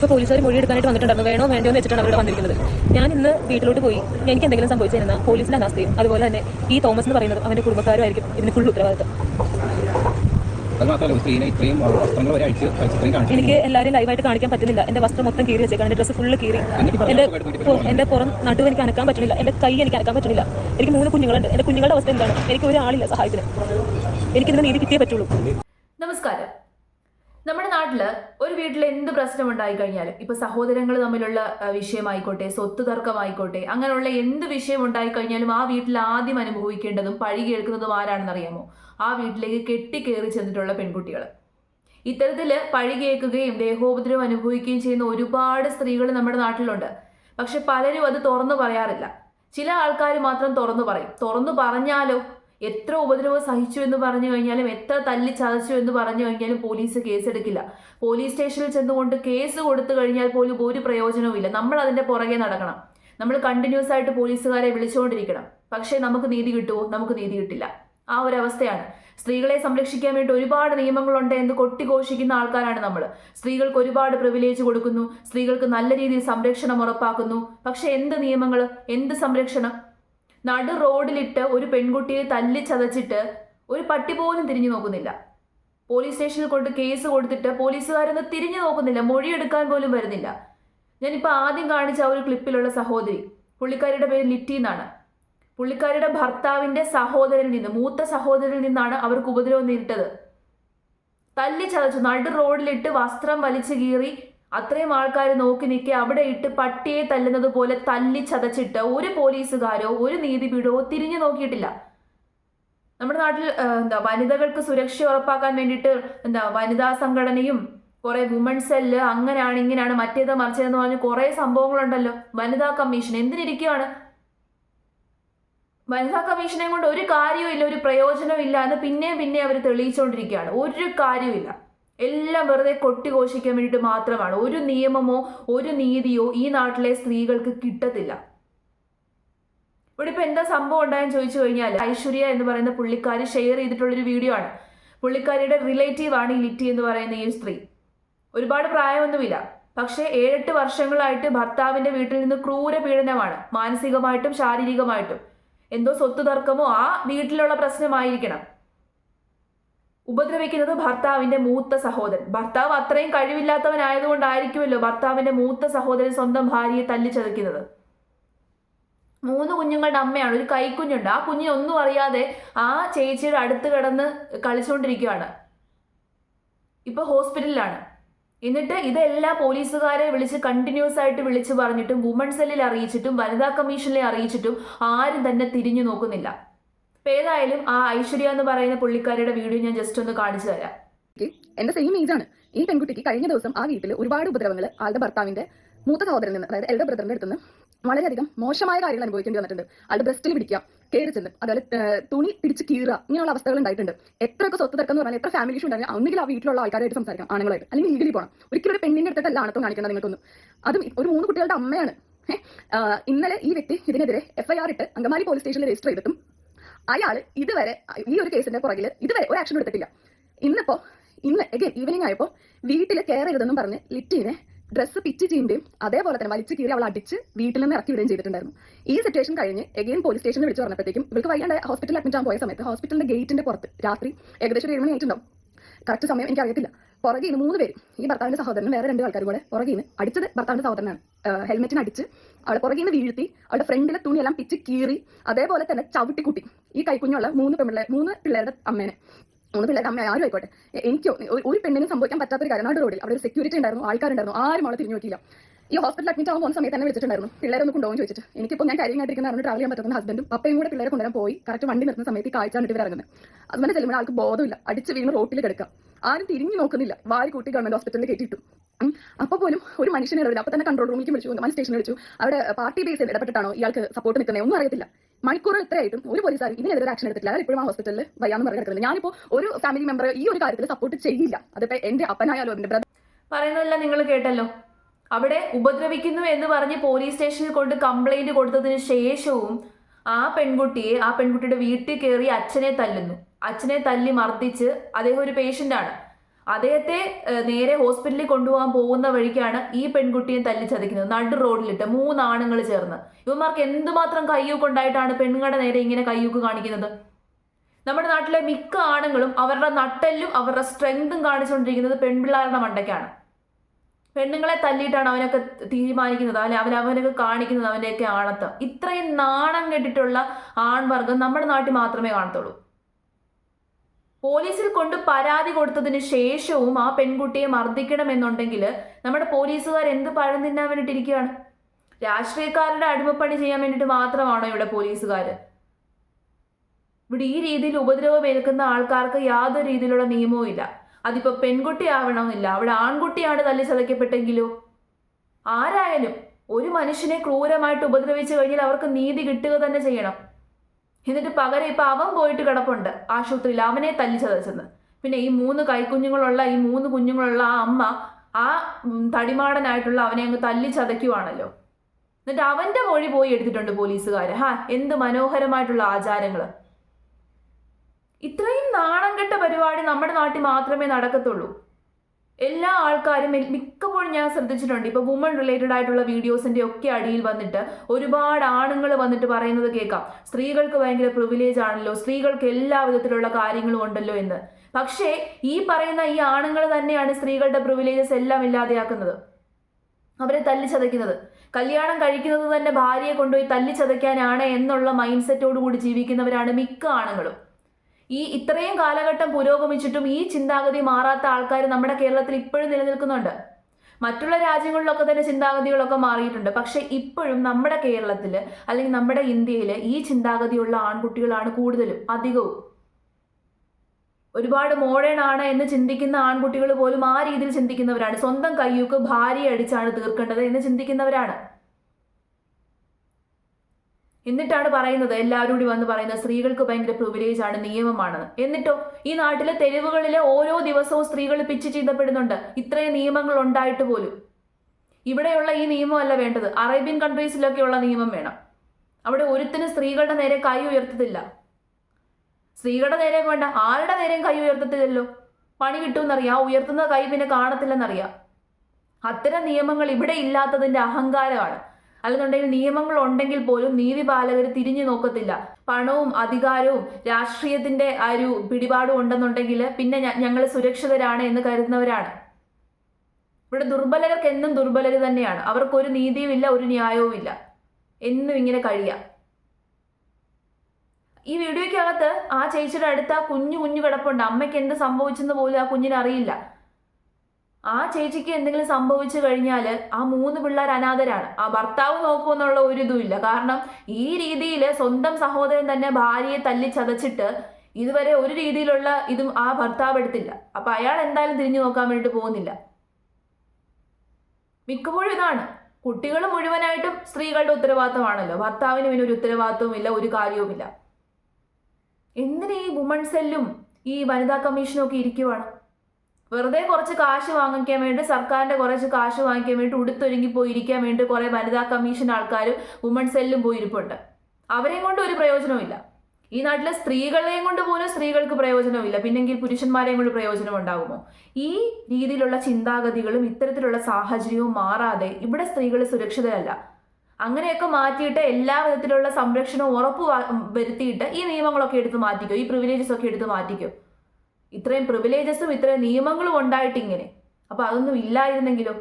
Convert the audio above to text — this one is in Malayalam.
ഇപ്പോൾ പോലീസുകാർ മൊഴി എടുക്കാനായിട്ട് വന്നിട്ടുണ്ടായിരുന്നു. വേണോ വേണ്ടോ എന്ന് വെച്ചിട്ടാണ് അവിടെ വന്നിരിക്കുന്നത്. ഞാൻ ഇന്ന് വീട്ടിലോട്ട് പോയി. എനിക്ക് എന്തെങ്കിലും സംഭവിച്ചിരുന്ന പോലീസിന്റെ അനാസ്ഥയും അതുപോലെ തന്നെ ഈ തോമസ് എന്ന് പറയുന്നത് അവന്റെ കുടുംബക്കാരുമായിരിക്കും ഇതിന് ഫുൾ ഉത്തരവാദിത്തം. എനിക്ക് എല്ലാവരും ലൈവായിട്ട് കാണിക്കാൻ പറ്റുന്നില്ല. എന്റെ വസ്ത്രം മൊത്തം കീറി വെച്ചേക്കാണ്. എന്റെ ഡ്രസ്സ് ഫുള്ള് കീറി. എന്റെ എന്റെ പുറം നടുവ് എനിക്ക് അനക്കാൻ പറ്റുന്നില്ല. എന്റെ കൈ എനിക്ക് അനക്കാൻ പറ്റുന്നില്ല. എനിക്ക് മൂന്ന് കുഞ്ഞുങ്ങളുണ്ട്. എന്റെ കുഞ്ഞുങ്ങളുടെ അവസ്ഥ എന്താണ്? എനിക്ക് ഒരാളില്ല സഹായത്തിന്. എനിക്കിതിന് നീതി കിട്ടിയേ പറ്റുള്ളൂ. നമസ്കാരം. നമ്മുടെ നാട്ടിൽ ഒരു വീട്ടിൽ എന്ത് പ്രശ്നം ഉണ്ടായി കഴിഞ്ഞാലും ഇപ്പൊ സഹോദരങ്ങൾ തമ്മിലുള്ള വിഷയമായിക്കോട്ടെ സ്വത്ത് തർക്കമായിക്കോട്ടെ അങ്ങനെയുള്ള എന്ത് വിഷയം ഉണ്ടായി കഴിഞ്ഞാലും ആ വീട്ടിൽ ആദ്യം അനുഭവിക്കേണ്ടതും പഴി കേൾക്കുന്നതും ആരാണെന്ന് അറിയാമോ ആ വീട്ടിലേക്ക് കെട്ടിക്കേറി ചെന്നിട്ടുള്ള പെൺകുട്ടികൾ ഇത്തരത്തിൽ പഴി കേൾക്കുകയും ദേഹോപദ്രവം അനുഭവിക്കുകയും ചെയ്യുന്ന ഒരുപാട് സ്ത്രീകൾ നമ്മുടെ നാട്ടിലുണ്ട്. പക്ഷെ പലരും അത് തുറന്നു പറയാറില്ല. ചില ആൾക്കാർ മാത്രം തുറന്നു പറയും. തുറന്നു പറഞ്ഞാലോ? എത്ര ഉപദ്രവം സഹിച്ചു എന്ന് പറഞ്ഞു കഴിഞ്ഞാലും എത്ര തല്ലി ചതച്ചു എന്ന് പറഞ്ഞു കഴിഞ്ഞാലും പോലീസ് കേസെടുക്കില്ല പോലീസ് സ്റ്റേഷനിൽ ചെന്നുകൊണ്ട് കേസ് കൊടുത്തു കഴിഞ്ഞാൽ പോലും ഒരു പ്രയോജനവുമില്ല നമ്മൾ അതിന്റെ പുറകെ നടക്കണം. നമ്മൾ കണ്ടിന്യൂസ് ആയിട്ട് പോലീസുകാരെ വിളിച്ചുകൊണ്ടിരിക്കണം. പക്ഷേ നമുക്ക് നീതി കിട്ടുമോ നമുക്ക് നീതി കിട്ടില്ല. ആ ഒരു അവസ്ഥയാണ്. സ്ത്രീകളെ സംരക്ഷിക്കാൻ വേണ്ടി ഒരുപാട് നിയമങ്ങളുണ്ട് എന്ന് കൊട്ടിഘോഷിക്കുന്ന ആൾക്കാരാണ് നമ്മൾ സ്ത്രീകൾക്ക് ഒരുപാട് പ്രിവിലേജ് കൊടുക്കുന്നു. സ്ത്രീകൾക്ക് നല്ല രീതിയിൽ സംരക്ഷണം ഉറപ്പാക്കുന്നു. പക്ഷെ എന്ത് നിയമങ്ങൾ എന്ത് സംരക്ഷണം? നടു റോഡിലിട്ട് ഒരു പെൺകുട്ടിയെ തല്ലി ചതച്ചിട്ട് ഒരു പട്ടി പോലും തിരിഞ്ഞു നോക്കുന്നില്ല. പോലീസ് സ്റ്റേഷനിൽ കൊണ്ട് കേസ് കൊടുത്തിട്ട് പോലീസുകാരൊന്ന് തിരിഞ്ഞു നോക്കുന്നില്ല. മൊഴിയെടുക്കാൻ പോലും വരുന്നില്ല. ഞാനിപ്പോൾ ആദ്യം കാണിച്ച ഒരു ക്ലിപ്പിലുള്ള സഹോദരി പുള്ളിക്കാരിയുടെ പേര് ലിറ്റി എന്നാണ്. പുള്ളിക്കാരിയുടെ ഭർത്താവിന്റെ സഹോദരനിൽ നിന്ന് മൂത്ത സഹോദരനിൽ നിന്നാണ് അവർക്ക് ഉപദ്രവം നേരിട്ടത്. തല്ലി ചതച്ചു നടു റോഡിലിട്ട് വസ്ത്രം വലിച്ചു കീറി അത്രയും ആൾക്കാർ നോക്കി നിൽക്കി അവിടെ ഇട്ട് പട്ടിയെ തല്ലുന്നത് പോലെ തല്ലി ചതച്ചിട്ട് ഒരു പോലീസുകാരോ ഒരു നീതിപീഠമോ തിരിഞ്ഞു നോക്കിയിട്ടില്ല. നമ്മുടെ നാട്ടിൽ എന്താ വനിതകൾക്ക് സുരക്ഷ ഉറപ്പാക്കാൻ വേണ്ടിയിട്ട് എന്താ വനിതാ സംഘടനയും കുറെ വുമൺ സെല്ല് അങ്ങനെയാണ് ഇങ്ങനെയാണ് മറ്റേത് മറിച്ചതെന്ന് പറഞ്ഞ് കുറെ സംഭവങ്ങളുണ്ടല്ലോ. വനിതാ കമ്മീഷൻ എന്തിനിരിക്കുകയാണ് വനിതാ കമ്മീഷനെ കൊണ്ട് ഒരു കാര്യവും ഇല്ല ഒരു പ്രയോജനവും ഇല്ല എന്ന് പിന്നെയും പിന്നെയും അവർ തെളിയിച്ചുകൊണ്ടിരിക്കുകയാണ് ഒരു കാര്യവുമില്ല. എല്ലാം വെറുതെ കൊട്ടിഘോഷിക്കാൻ വേണ്ടിയിട്ട് മാത്രമാണ്. ഒരു നിയമമോ ഒരു നീതിയോ ഈ നാട്ടിലെ സ്ത്രീകൾക്ക് കിട്ടത്തില്ല. ഇവിടെ ഇപ്പൊ എന്താ സംഭവം ഉണ്ടായെന്ന് ചോദിച്ചു കഴിഞ്ഞാൽ ഐശ്വര്യ എന്ന് പറയുന്ന പുള്ളിക്കാരി ഷെയർ ചെയ്തിട്ടുള്ളൊരു വീഡിയോ ആണ്. പുള്ളിക്കാരിയുടെ റിലേറ്റീവ് ആണ് ഈ ലിറ്റി എന്ന് പറയുന്ന ഈ സ്ത്രീ. ഒരുപാട് പ്രായമൊന്നുമില്ല. പക്ഷേ ഏഴെട്ട് വർഷങ്ങളായിട്ട് ഭർത്താവിന്റെ വീട്ടിൽ നിന്ന് ക്രൂര പീഡനമാണ്. മാനസികമായിട്ടും ശാരീരികമായിട്ടും. എന്തോ സ്വത്ത് തർക്കമോ ആ വീട്ടിലുള്ള പ്രശ്നമായിരിക്കണം. ഉപദ്രവിക്കുന്നത് ഭർത്താവിന്റെ മൂത്ത സഹോദരൻ. ഭർത്താവ് അത്രയും കഴിവില്ലാത്തവനായതുകൊണ്ടായിരിക്കുമല്ലോ ഭർത്താവിന്റെ മൂത്ത സഹോദരൻ സ്വന്തം ഭാര്യയെ തല്ലിച്ചതയ്ക്കുന്നത്. മൂന്ന് കുഞ്ഞുങ്ങളുടെ അമ്മയാണ് ഒരു കൈക്കുഞ്ഞുണ്ട്. ആ കുഞ്ഞിനെ ഒന്നും അറിയാതെ ആ ചേച്ചിയുടെ അടുത്ത് കിടന്ന് കളിച്ചുകൊണ്ടിരിക്കുകയാണ്. ഇപ്പൊ ഹോസ്പിറ്റലിലാണ്. എന്നിട്ട് ഇതെല്ലാം പോലീസുകാരെ വിളിച്ച് കണ്ടിന്യൂസ് ആയിട്ട് വിളിച്ച് പറഞ്ഞിട്ടും വുമൺ സെല്ലിൽ അറിയിച്ചിട്ടും വനിതാ കമ്മീഷനിലെ അറിയിച്ചിട്ടും ആരും തന്നെ തിരിഞ്ഞു നോക്കുന്നില്ല. ഇപ്പൊ ഏതായാലും ആ ഐശ്വര്യ എന്ന് പറയുന്ന പുള്ളിക്കാരിയുടെ വീഡിയോ ഞാൻ ജസ്റ്റ് ഒന്ന് കാണിച്ചു തരാം. എന്റെ സെയിം ഏജ് ആണ്. ഈ പെൺകുട്ടിക്ക് കഴിഞ്ഞ ദിവസം ആ വീട്ടിൽ ഒരുപാട് ഉപദ്രവങ്ങൾ ആളുടെ ഭർത്താവിന്റെ മൂത്ത സഹോദരൻ നിന്ന് അതായത് എൽഡർ ബ്രദറിന്റെ അടുത്ത് നിന്ന് വളരെയധികം മോശമായ കാര്യങ്ങൾ അനുഭവിക്കേണ്ടി വന്നിട്ടുണ്ട്. ആളുടെ ബ്രസ്റ്റിൽ പിടിക്കുക കയറി ചെന്ന് അതുപോലെ തുണി പിടിച്ച് കീറുക ഇങ്ങനെയുള്ള അവസ്ഥകൾ ഉണ്ടായിട്ടുണ്ട്. എത്രയൊക്കെ സ്വത്ത് തർക്കം എന്ന് പറഞ്ഞാൽ എത്ര ഫാമിലി ഇഷ്യൂ ഉണ്ടായാലും ഒന്നുകിൽ ആ വീട്ടിലുള്ള ആൾക്കാരായിട്ട് സംസാരിക്കാം ആണുങ്ങളായിട്ട്. അല്ലെങ്കിൽ ലീഗലി പോകണം ഒരിക്കലും ഒരു പെണ്ണിന്റെ അടുത്തല്ല ആണത്തം കാണിക്കണം നിങ്ങൾക്കൊന്നും. അതും ഒരു മൂന്ന് കുട്ടികളുടെ അമ്മയാണ്. ഇന്നലെ ഈ വ്യക്തി ഇതിനെതിരെ എഫ്ഐആർ ഇട്ട് അങ്കമാലി പോലീസ് സ്റ്റേഷനിൽ രജിസ്റ്റർ ചെയ്തിട്ടും അയാൾ ഇതുവരെ ഈ ഒരു കേസിന്റെ പുറകിൽ ഇതുവരെ ഒരു ആക്ഷൻ എടുത്തിട്ടില്ല. ഇന്നിപ്പോ ഇന്ന് അഗൈൻ ഈവനിങ് ആയപ്പോ വീട്ടിൽ കെയർ ചെയ്തതെന്നും പറഞ്ഞ് ലിറ്റീനെ ഡ്രസ്സ് പിച്ച് ചെയ്യുകയും അതേപോലെ തന്നെ വലിച്ചു കീറി അവൾ അടിച്ച് വീട്ടിൽ നിന്ന് ഇറക്കി വിടുകയും ചെയ്തിട്ടുണ്ടായിരുന്നു. ഈ സിറ്റുവേഷൻ കഴിഞ്ഞ് എഗെയിൻ പോലീസ് സ്റ്റേഷനിൽ വിളിച്ചു പറഞ്ഞപ്പോഴത്തേക്കും ഇവർക്ക് വയ്യാണ്ട് ഹോസ്പിറ്റലിൽ അഡ്മിറ്റ് ആകാൻ പോയ സമയത്ത് ഹോസ്പിറ്റലിന്റെ ഗേറ്റിന്റെ പുറത്ത് രാത്രി ഏകദേശം ഒരു ഏഴ് മണി ആയിട്ടുണ്ടാവും. കറക്റ്റ് സമയം എനിക്ക് അറിയത്തില്ല പുറകെ നിന്ന് മൂന്ന് പേര് ഈ ഭർത്താവിന്റെ സഹോദരനും വേറെ രണ്ട് ആൾക്കാരും കൂടെ പുറകെ നിന്ന് അടിച്ചത് ഭർത്താവിന്റെ സഹോദരനാണ്. ഹെൽമെറ്റിന് അടിച്ച് അവളെ പുറകെ നിന്ന് വീഴ്ത്തി അവളുടെ ഫ്രണ്ടിലെ തുണിയെല്ലാം പിച്ച് കീറി അതേപോലെ തന്നെ ചവിട്ടിക്കുട്ടി ഈ കൈക്കുഞ്ഞുള്ള മൂന്ന് പെൺപിള്ളേ മൂന്ന് പിള്ളേരുടെ അമ്മേനെ. മൂന്ന് പിള്ളേരുടെ അമ്മ ആരും ആയിക്കോട്ടെ. എനിക്കോ ഒരു പെണ്ണിനും സംഭവിക്കാൻ പറ്റാത്തൊരു കാര്യം നാട് റോഡിൽ അവിടെ ഒരു സെക്യൂരിറ്റി ഉണ്ടായിരുന്നു ആൾക്കാരുണ്ടായിരുന്നു ആരും അവളെ തിരിഞ്ഞു നോക്കിയില്ല. ഈ ഹോസ്പിറ്റൽ അഡ്മിറ്റ് പോകുന്ന സമയത്ത് തന്നെ വിളിച്ചിട്ടുണ്ടായിരുന്നു. പിള്ളേരെ ഒന്ന് കൊണ്ടുപോകും ചോദിച്ചിട്ട്. എനിക്കിപ്പോൾ ഞാൻ കാര്യം കാരണം ട്രാവൽ ചെയ്യാൻ പറ്റുന്ന ഹസ്ബൻഡും അപ്പയും കൂടെ പിള്ളേരെ കൊണ്ടുവരാൻ പോയി. കറക്റ്റ് വണ്ടി നിർത്തുന്ന സമയത്ത് കാഴ്ച കണ്ടിട്ട് ഇറങ്ങുന്നത് ഹസ്ബൻഡ് ചെല്ലുമ്പോൾ ആൾക്ക് ബോധമില്ല. അടിച്ച് വീണ് റോട്ടിൽ കിടക്കാം ആരും തിരിഞ്ഞു നോക്കുന്നില്ല. വാരി കൂട്ടി ഗവൺമെന്റ് ഹോസ്പിറ്റലിൽ കയറ്റിയിട്ടു. അപ്പൊ പോലും ഒരു മനുഷ്യനെ ഇടവില്ല അപ്പൊ തന്നെ കൺട്രോൾ റൂമിലേക്ക് വിളിച്ചു. വന്നു സ്റ്റേഷനിൽ വിളിച്ചു. അവിടെ പാർട്ടി ബേസിൽ ഇടപെട്ടിട്ടാണോ ഇയാൾക്ക് സപ്പോർട്ട് നിൽക്കുന്നത് ഒന്നും അറിയത്തില്ല. മണിക്കൂറുകൾ ഇത്രയായിട്ടും ഒരു പോലീസുകാരും ഇതിനെതിരെ ആക്ഷൻ എടുത്തില്ല അയാൾ ഇപ്പോഴും ആ ഹോസ്പിറ്റലിൽ വയ്യാന്ന് പറഞ്ഞു കിടക്കുന്നത്. ഞാനിപ്പോ ഒരു ഫാമിലി മെമ്പർ ഈ ഒരു കാര്യത്തിൽ സപ്പോർട്ട് ചെയ്യില്ല. അതിപ്പോ എന്റെ അപ്പനായാലും എന്റെ ബ്രദർ പറയുന്നതെല്ലാം നിങ്ങൾ കേട്ടല്ലോ. അവിടെ ഉപദ്രവിക്കുന്നു എന്ന് പറഞ്ഞ് പോലീസ് സ്റ്റേഷനിൽ കൊണ്ട് കംപ്ലൈന്റ് കൊടുത്തതിന് ശേഷവും ആ പെൺകുട്ടിയെ ആ പെൺകുട്ടിയുടെ വീട്ടിൽ കയറി അച്ഛനെ തല്ലുന്നു. അച്ഛനെ തല്ലി മർദ്ദിച്ച് അദ്ദേഹം ഒരു പേഷ്യന്റ് ആണ്. അദ്ദേഹത്തെ നേരെ ഹോസ്പിറ്റലിൽ കൊണ്ടുപോകാൻ പോകുന്ന വഴിക്കാണ് ഈ പെൺകുട്ടിയെ തല്ലി ചതിക്കുന്നത് നടു റോഡിലിട്ട് മൂന്നാണുങ്ങൾ ചേർന്ന്. ഇവന്മാർക്ക് എന്തുമാത്രം കയ്യൂക്ക് ഉണ്ടായിട്ടാണ് പെണ്ണുങ്ങളുടെ നേരെ ഇങ്ങനെ കയ്യൂക്ക് കാണിക്കുന്നത്? നമ്മുടെ നാട്ടിലെ മിക്ക ആണുങ്ങളും അവരുടെ നട്ടെല്ലും അവരുടെ സ്ട്രെങ്തും കാണിച്ചുകൊണ്ടിരിക്കുന്നത് പെൺപിള്ളേരുടെ മണ്ടയ്ക്കാണ്. പെണ്ണുങ്ങളെ തല്ലിയിട്ടാണ് അവനൊക്കെ തീരുമാനിക്കുന്നത് അല്ലെ? അവൻ അവനൊക്കെ കാണിക്കുന്നത് അവന്റെയൊക്കെ ആണത്ത്. ഇത്രയും നാണം കെട്ടിട്ടുള്ള ആൺവർഗം നമ്മുടെ നാട്ടിൽ മാത്രമേ കാണത്തുള്ളൂ. പോലീസിൽ കൊണ്ട് പരാതി കൊടുത്തതിന് ശേഷവും ആ പെൺകുട്ടിയെ മർദ്ദിക്കണമെന്നുണ്ടെങ്കിൽ നമ്മുടെ പോലീസുകാർ എന്ത് പഴം തിന്നാൻ വേണ്ടിയിട്ടിരിക്കുകയാണ് രാഷ്ട്രീയക്കാരുടെ അടിമപ്പണി ചെയ്യാൻ വേണ്ടിയിട്ട് മാത്രമാണോ ഇവിടെ പോലീസുകാർ ഇവിടെ ഈ രീതിയിൽ ഉപദ്രവം ഏൽക്കുന്ന ആൾക്കാർക്ക് യാതൊരു രീതിയിലുള്ള നിയമവും ഇല്ല അതിപ്പോ പെൺകുട്ടി ആവണമെന്നില്ല അവിടെ ആൺകുട്ടിയാണ് തല്ലി ചതയ്ക്കപ്പെട്ടെങ്കിലോ? ആരായാലും ഒരു മനുഷ്യനെ ക്രൂരമായിട്ട് ഉപദ്രവിച്ചു കഴിഞ്ഞാൽ അവർക്ക് നീതി കിട്ടുക തന്നെ ചെയ്യണം. എന്നിട്ട് പകരം ഇപ്പൊ അവൻ പോയിട്ട് കിടപ്പുണ്ട് ആശുപത്രിയിൽ അവനെ തല്ലി ചതച്ചെന്ന്. പിന്നെ ഈ മൂന്ന് കൈക്കുഞ്ഞുങ്ങളുള്ള ഈ മൂന്ന് കുഞ്ഞുങ്ങളുള്ള ആ അമ്മ ആ തടിമാടനായിട്ടുള്ള അവനെ അങ്ങ് തല്ലി ചതയ്ക്കുവാണല്ലോ. എന്നിട്ട് അവന്റെ മൊഴി പോയി എടുത്തിട്ടുണ്ട് പോലീസുകാർ ഹാ എന്ത് മനോഹരമായിട്ടുള്ള ആചാരങ്ങൾ ഇത്രയും നാണം കെട്ട പരിപാടി നമ്മുടെ നാട്ടിൽ മാത്രമേ നടക്കത്തുള്ളൂ. എല്ലാ ആൾക്കാരും മിക്കപ്പോഴും ഞാൻ ശ്രദ്ധിച്ചിട്ടുണ്ട്. ഇപ്പൊ വുമൺ റിലേറ്റഡ് ആയിട്ടുള്ള വീഡിയോസിന്റെ ഒക്കെ അടിയിൽ വന്നിട്ട് ഒരുപാട് ആണുങ്ങൾ വന്നിട്ട് പറയുന്നത് കേൾക്കാം. സ്ത്രീകൾക്ക് ഭയങ്കര പ്രിവിലേജ് ആണല്ലോ. സ്ത്രീകൾക്ക് എല്ലാ വിധത്തിലുള്ള കാര്യങ്ങളും ഉണ്ടല്ലോ എന്ന്. പക്ഷേ ഈ പറയുന്ന ഈ ആണുങ്ങൾ തന്നെയാണ് സ്ത്രീകളുടെ പ്രിവിലേജസ് എല്ലാം ഇല്ലാതെയാക്കുന്നത്. അവരെ തല്ലിച്ചതയ്ക്കുന്നത്. കല്യാണം കഴിക്കുന്നത് തന്നെ ഭാര്യയെ കൊണ്ടുപോയി തല്ലിച്ചതയ്ക്കാനാണ് എന്നുള്ള മൈൻഡ് സെറ്റോടു കൂടി ജീവിക്കുന്നവരാണ് മിക്ക ആണുങ്ങളും. ഈ ഇത്രയും കാലഘട്ടം പുരോഗമിച്ചിട്ടും ഈ ചിന്താഗതി മാറാത്ത ആൾക്കാർ നമ്മുടെ കേരളത്തിൽ ഇപ്പോഴും നിലനിൽക്കുന്നുണ്ട്. മറ്റുള്ള രാജ്യങ്ങളിലൊക്കെ തന്നെ ചിന്താഗതികളൊക്കെ മാറിയിട്ടുണ്ട്. പക്ഷേ ഇപ്പോഴും നമ്മുടെ കേരളത്തിൽ അല്ലെങ്കിൽ നമ്മുടെ ഇന്ത്യയിൽ ഈ ചിന്താഗതിയുള്ള ആൺകുട്ടികളാണ് കൂടുതലും അധികവും. ഒരുപാട് മോഡേൺ എന്ന് ചിന്തിക്കുന്ന ആൺകുട്ടികൾ പോലും ആ രീതിയിൽ ചിന്തിക്കുന്നവരാണ്. സ്വന്തം കയ്യൂക്ക് ഭാര്യ അടിച്ചാണ് തീർക്കേണ്ടത് എന്ന് ചിന്തിക്കുന്നവരാണ്. എന്നിട്ടാണ് പറയുന്നത് എല്ലാവരും കൂടി വന്ന് പറയുന്നത് സ്ത്രീകൾക്ക് ഭയങ്കര പ്രിവിലേജ് ആണ് നിയമമാണെന്ന് എന്നിട്ടോ ഈ നാട്ടിലെ തെരുവുകളിലെ ഓരോ ദിവസവും സ്ത്രീകൾ പിച്ച് ചീന്തപ്പെടുന്നുണ്ട്. ഇത്രയും നിയമങ്ങൾ ഉണ്ടായിട്ട് പോലും. ഇവിടെയുള്ള ഈ നിയമമല്ല വേണ്ടത്. അറേബ്യൻ കൺട്രീസിലൊക്കെയുള്ള നിയമം വേണം. അവിടെ ഒരുത്തിനും സ്ത്രീകളുടെ നേരെ കൈ ഉയർത്തത്തില്ല. സ്ത്രീകളുടെ നേരെ വേണ്ട. ആരുടെ നേരെയും കൈ ഉയർത്തത്തില്ലല്ലോ. പണി കിട്ടുമെന്നറിയാം. ആ ഉയർത്തുന്ന കൈ പിന്നെ കാണത്തില്ലെന്നറിയാം. അത്തരം നിയമങ്ങൾ ഇവിടെ ഇല്ലാത്തതിന്റെ അഹങ്കാരമാണ്. അല്ലെന്നുണ്ടെങ്കിൽ നിയമങ്ങൾ ഉണ്ടെങ്കിൽ പോലും നീതിപാലകർ തിരിഞ്ഞു നോക്കത്തില്ല. പണവും അധികാരവും രാഷ്ട്രീയത്തിന്റെ ആ ഒരു പിടിപാടും ഉണ്ടെന്നുണ്ടെങ്കിൽ പിന്നെ ഞങ്ങൾ സുരക്ഷിതരാണ് എന്ന് കരുതുന്നവരാണ്. ഇവിടെ ദുർബലർക്ക് എന്നും ദുർബലർ തന്നെയാണ്. അവർക്കൊരു നീതിയുമില്ല ഒരു ന്യായവും ഇല്ല എന്നും ഇങ്ങനെ കഴിയാം. ഈ വീഡിയോയ്ക്കകത്ത് ആ ചേച്ചിയുടെ അടുത്ത് ആ കുഞ്ഞു കുഞ്ഞു കിടപ്പുണ്ട്. അമ്മയ്ക്ക് എന്ത് സംഭവിച്ചെന്ന് പോലും ആ കുഞ്ഞിന് അറിയില്ല. ആ ചേച്ചിക്ക് എന്തെങ്കിലും സംഭവിച്ചു കഴിഞ്ഞാൽ ആ മൂന്ന് പിള്ളേർ അനാഥരാണ്. ആ ഭർത്താവ് നോക്കുമെന്നുള്ള ഒരു ഇതുമില്ല. കാരണം ഈ രീതിയിൽ സ്വന്തം സഹോദരൻ തന്നെ ഭാര്യയെ തല്ലി ചതച്ചിട്ട് ഇതുവരെ ഒരു രീതിയിലുള്ള ഇതും ആ ഭർത്താവ് എടുത്തില്ല. അപ്പൊ അയാൾ എന്തായാലും തിരിഞ്ഞു നോക്കാൻ വേണ്ടിയിട്ട് പോകുന്നില്ല. മിക്കപ്പോഴും ഇതാണ്. കുട്ടികൾ മുഴുവനായിട്ടും സ്ത്രീകളുടെ ഉത്തരവാദിത്തമാണല്ലോ. ഭർത്താവിന് പിന്നെ ഒരു ഉത്തരവാദിത്തവും ഇല്ല ഒരു കാര്യവുമില്ല. എന്തിന് വുമൺ സെല്ലും ഈ വനിതാ കമ്മീഷനും ഒക്കെ ഇരിക്കുവാണ്? വെറുതെ കുറച്ച് കാശ് വാങ്ങിക്കാൻ വേണ്ടി സർക്കാരിന്റെ കുറച്ച് കാശ് വാങ്ങിക്കാൻ വേണ്ടി ഉടുത്തൊരുങ്ങി പോയിരിക്കാൻ വേണ്ടി കുറെ വനിതാ കമ്മീഷൻ ആൾക്കാരും വുമൺ സെല്ലും പോയി ഇരിപ്പുണ്ട് അവരെയും കൊണ്ട് ഒരു പ്രയോജനമില്ല ഈ നാട്ടിലെ സ്ത്രീകളെയും കൊണ്ട് പോലും സ്ത്രീകൾക്ക് പ്രയോജനമില്ല പിന്നെങ്കിൽ പുരുഷന്മാരെയും കൊണ്ട് പ്രയോജനം ഉണ്ടാകുമോ ഈ രീതിയിലുള്ള ചിന്താഗതികളും ഇത്തരത്തിലുള്ള സാഹചര്യവും മാറാതെ ഇവിടെ സ്ത്രീകൾ സുരക്ഷിതരല്ല. അങ്ങനെയൊക്കെ മാറ്റിയിട്ട് എല്ലാ വിധത്തിലുള്ള സംരക്ഷണവും ഉറപ്പ് വരുത്തിയിട്ട് ഈ നിയമങ്ങളൊക്കെ എടുത്ത് മാറ്റിക്കോ? ഈ പ്രിവിലേജസ് ഒക്കെ എടുത്ത് മാറ്റിക്കോ? ഇത്രയും പ്രിവിലേജസും ഇത്രയും നിയമങ്ങളും ഉണ്ടായിട്ട് ഇങ്ങനെ. അപ്പൊ അതൊന്നും ഇല്ലായിരുന്നെങ്കിലോ?